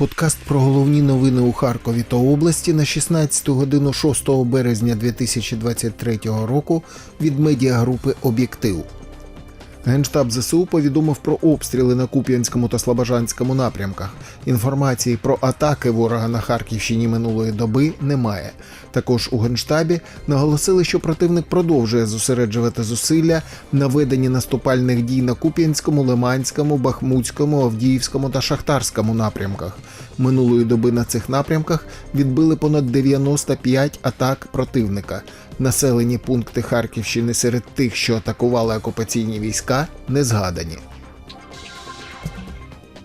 Подкаст про головні новини у Харкові та області на 16 годину 6 березня 2023 року від медіагрупи Об'єктив. Генштаб ЗСУ повідомив про обстріли на Куп'янському та Слобожанському напрямках. Інформації про атаки ворога на Харківщині минулої доби немає. Також у Генштабі наголосили, що противник продовжує зосереджувати зусилля на веденні наступальних дій на Куп'янському, Лиманському, Бахмутському, Авдіївському та Шахтарському напрямках. Минулої доби на цих напрямках відбили понад 95 атак противника. Населені пункти Харківщини серед тих, що атакували окупаційні війська, не згадані.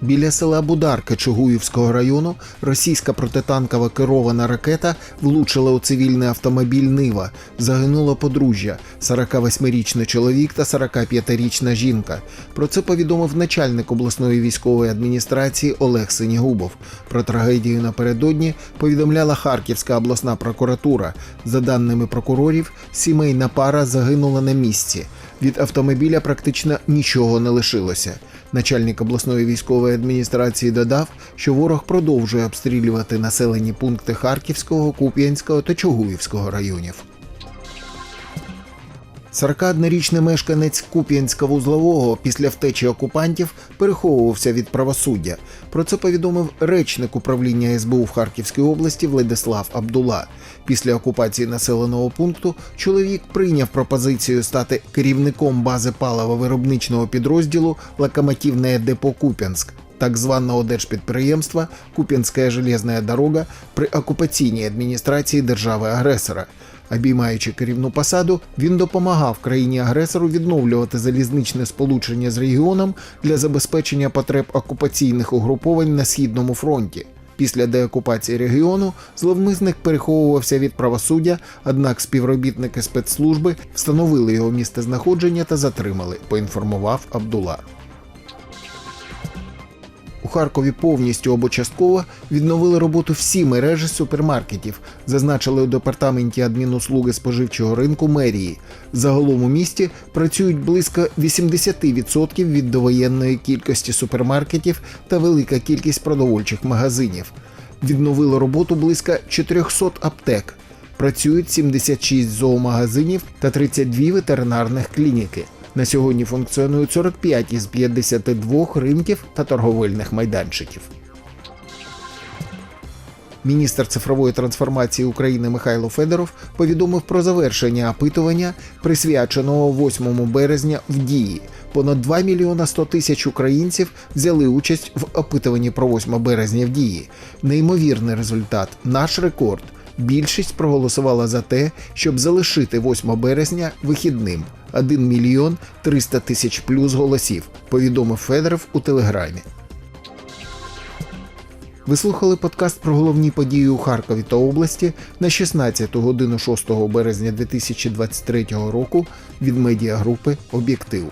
Біля села Бударки Чугуївського району російська протитанкова керована ракета влучила у цивільний автомобіль Нива. Загинуло подружжя 48-річний чоловік та 45-річна жінка. Про це повідомив начальник обласної військової адміністрації Олег Синігубов. Про трагедію напередодні повідомляла Харківська обласна прокуратура. За даними прокурорів, сімейна пара загинула на місці. Від автомобіля практично нічого не лишилося. Начальник обласної військової адміністрації додав, що ворог продовжує обстрілювати населені пункти Харківського, Куп'янського та Чугуївського районів. 41-річний мешканець Куп'янська вузлового після втечі окупантів переховувався від правосуддя. Про це повідомив речник управління СБУ в Харківській області Владислав Абдула. Після окупації населеного пункту чоловік прийняв пропозицію стати керівником бази паливо-виробничного підрозділу Локомотивне депо Куп'янськ. Так званого держпідприємства Куп'янська железна дорога при окупаційній адміністрації держави-агресора. Обіймаючи керівну посаду, він допомагав країні-агресору відновлювати залізничне сполучення з регіоном для забезпечення потреб окупаційних угруповань на східному фронті. Після деокупації регіону зловмисник переховувався від правосуддя, однак співробітники спецслужби встановили його місцезнаходження та затримали, поінформував Абдула. У Харкові повністю або частково відновили роботу всі мережі супермаркетів, зазначили у департаменті адмінуслуги споживчого ринку мерії. Загалом у місті працюють близько 80% від довоєнної кількості супермаркетів та велика кількість продовольчих магазинів. Відновили роботу близько 400 аптек. Працюють 76 зоомагазинів та 32 ветеринарних клініки. На сьогодні функціонують 45 із 52 ринків та торговельних майданчиків. Міністр цифрової трансформації України Михайло Федоров повідомив про завершення опитування, присвяченого 8 березня в дії. Понад 2 мільйона 100 тисяч українців взяли участь в опитуванні про 8 березня в дії. Неймовірний результат, наш рекорд. Більшість проголосувала за те, щоб залишити 8 березня вихідним. 1 мільйон 300 тисяч плюс голосів, повідомив Федоров у телеграмі. Ви слухали подкаст про головні події у Харкові та області на 16 годину 6 березня 2023 року від медіагрупи Об'єктив.